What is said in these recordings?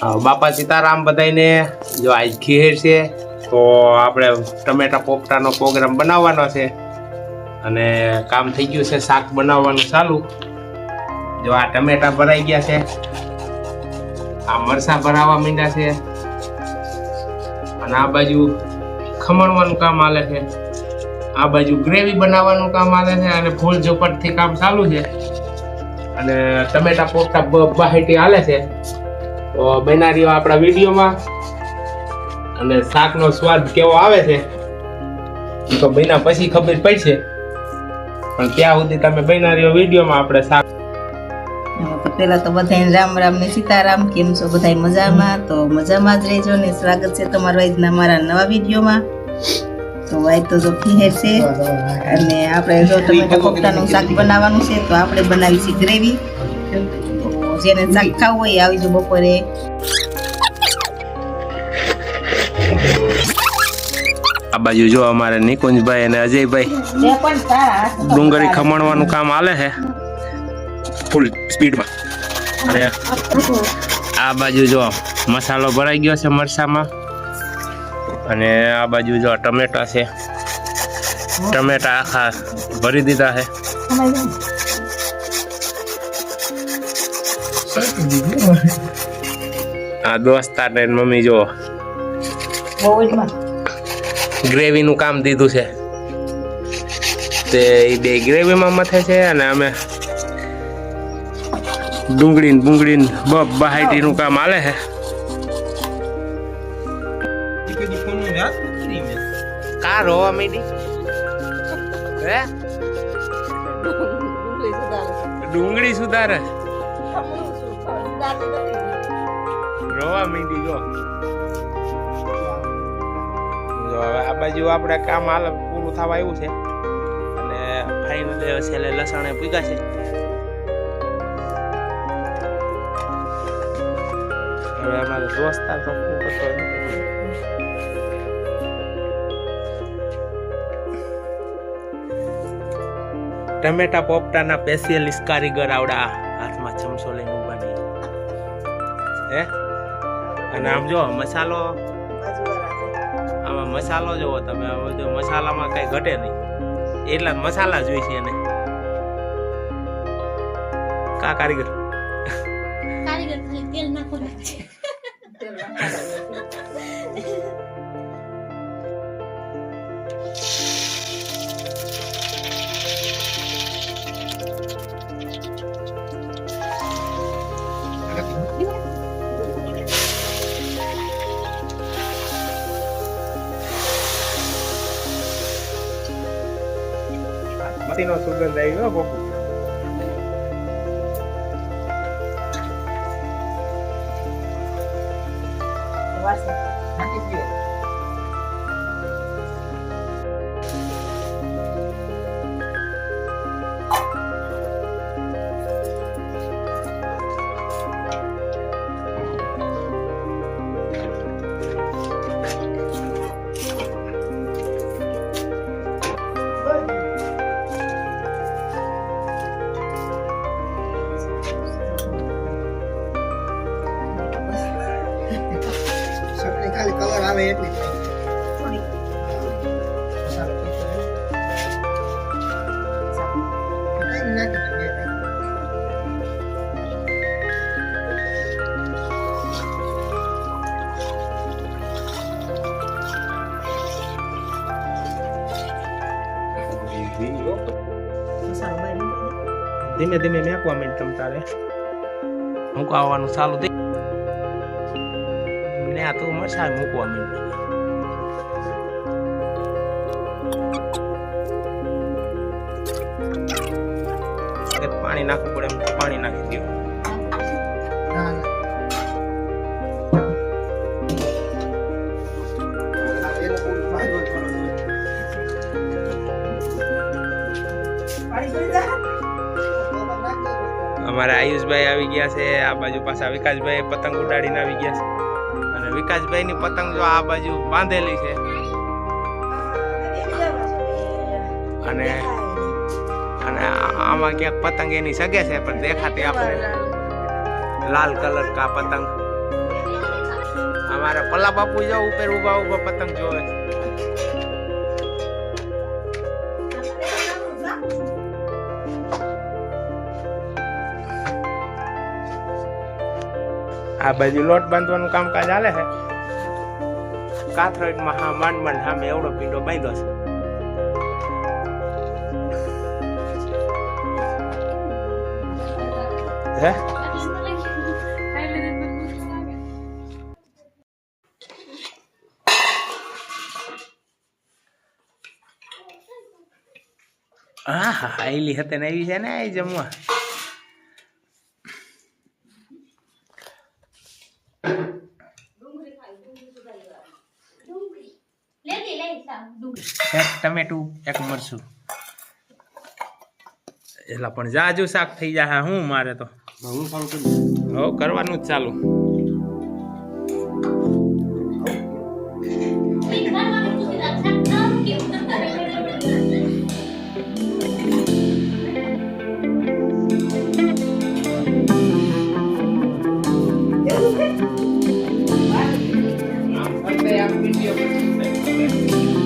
બાપા સીતારામ બધાને જો આજ ખીર છે, તો આપણે ટમેટા પોપટાનો પ્રોગ્રામ બનાવવાનો છે. અને કામ થઈ ગયું છે શાક બનાવવાનું ચાલુ. જો આ ટમેટા ભરાઈ ગયા છે. આ મરસા ભરાવા માંડ્યા છે. અને આ બાજુ ખમણવાનું કામ હાલે છે. આ બાજુ ગ્રેવી બનાવવાનું કામ આલે છે અને ફૂલ ઝોપટથી કામ ચાલુ છે. અને ટમેટા પોપટા બાહેટી હાલે છે. તો બનારીઓ આપણા વિડીયોમાં. અને શાકનો સ્વાદ કેવો આવે છે? તો બન્યા પછી ખબર પડશે. પણ ત્યાં સુધી તમે બનારીઓ વિડીયોમાં આપણે શાક. પેલા તો બધાને રામ રામ ને સીતારામ, કેમ છો બધા મજામાં? તો મજામાં જ રહેજો ને સ્વાગત છે તમારું આજના મારા નવા વિડીયોમાં. તો વાય તો જો ખીહેર છે. અને આપણે જો ટમેટા કોફતાનું શાક બનાવવાનું છે, તો આપણે બનાવી છે ગ્રેવી. જેને શાક ખાવું હોય આવી જો બપોરે આ બાજુ જો અમારે નિકુંજભાઈ અને અજયભાઈ. ડુંગળી ખમણવાનું કામ હાલે છે ફૂલ સ્પીડમાં અને આ બાજુ જો મસાલો ભરાઈ ગયો છે મરસામાં. અને આ બાજુ જો ટમેટા છે. ટમેટા આખા ભરી દીધા છે. આ દોસ્તાર ને મમ્મી જો ગ્રેવીનું કામ દીધું છે. તે એ બે ગ્રેવીમાં મથે છે અને અમે ડુંગળી ને બુંગળી ને નું કામ આલે છે. કાર રોવા માંડી. હે? ડુંગળી સુધારે. રોવા મીંડી જો જો હવે આ બાજુ આપણે કામ હાલ પૂરું થવા આવ્યું છે. અને ફાઈનલ છેલ્લે લસણે પૂગ્યા છે. હવે અમારો દોસ્તાર તો શું કરતો ટમેટા પોપટાના સ્પેશિયલિસ્ટ કારીગર આવડા હાથમાં ચમચો લઈને હે? અને આમ જો મસાલો આમાં મસાલો જોવો તમે. આ બધું મસાલામાં કઈ ઘટે નહીં. એટલા મસાલા જોઈ છે એને. કા કારીગર? કારીગર ખાલી તેલ નાખો છે. મસીનો સુગંધ આવી ગયો બહુ ધીમે ધીમે મેકવા માંડ તમ તારે. મૂકવાનું ચાલુ થઈ ને આ તો મસા મૂકવા માંડ પાણી નાખવું પડે એમ પાણી નાખી દો અમારા આયુષભાઈ આવી ગયા છે, આ બાજુ પાછા વિકાસભાઈ પતંગ ઉડાડીને આવી ગયા છે. અને વિકાસભાઈની પતંગ જો આ બાજુ બાંધેલી છે. અને અને આમાં ક્યાંક પતંગ એની સગે છે, પણ દેખાતી આપણે લાલ કલર કા પતંગ. અમારે પલ્લા બાપુ જો ઉપર ઊભા ઊભા પતંગ જોવે આ બાજુ લોટ બાંધવાનું કામકાજ હાલે છે. કાથરોઈડમાં હા માંડ માંડ સામે એવડો પીંડો બાંધ્યો છે. હે? હા હા આઈલી હતી ને આવી છે ને આ જમવા લેતી લઈ સાવ ડુંગળી એક ટમેટું એક મરચું. એટલે પણ જાજુ શાક થઈ જાય હું મારે તો. હો કરવાનું જ ચાલુ. Thank ઘરવાળું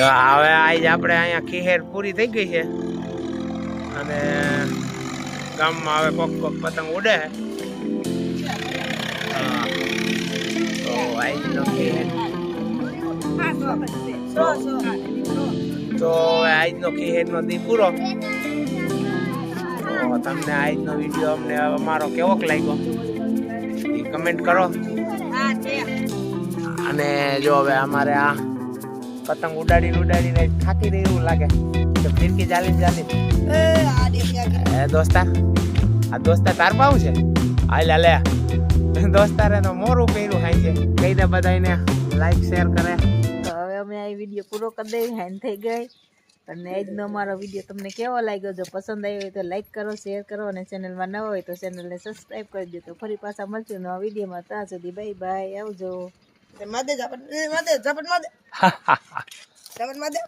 હવે આજ આપણે અહીંયા ખીહેર પૂરી થઈ ગઈ છે. અને ગામમાં હવે કોક કોક પતંગ ઉડે છે. તો આજનો ખીહેર. તો આજનો ખીહેરનો દી પૂરો. તો તમને આજનો વીડિયો અમને અમારો કેવોક લાગ્યો? એ કમેન્ટ કરો. અને જો હવે અમારે આ પતંગ ઉડાડી ઉડાડીને થાકી રહી એવું લાગે. તો ફિરકી ચાલી ચાલી એ દોસ્તા આ દોસ્તા તાર પાવું છે? હાલ લે. દોસ્તારે તો મોરું પહેર્યું હાઈ છે કહી દે બધાને લાઈક શેર કરે. તો હવે અમે આ વીડિયો પૂરો કરી દઈએ. હેન્ડ થઈ ગઈ. અને આજનો અમારો વીડિયો તમને કેવો લાગ્યો? જો પસંદ આવ્યો હોય તો લાઈક કરો શેર કરો. અને ચેનલમાં નવો હોય તો ચેનલને સબસ્ક્રાઈબ કરી દો. તો ફરી પાછા મળશું નવા વિડીયોમાં. ત્યાં સુધી બાય બાય આવજો. માદે ઝાપટ માદે ઝાપટ માદે ઝાપટ માદે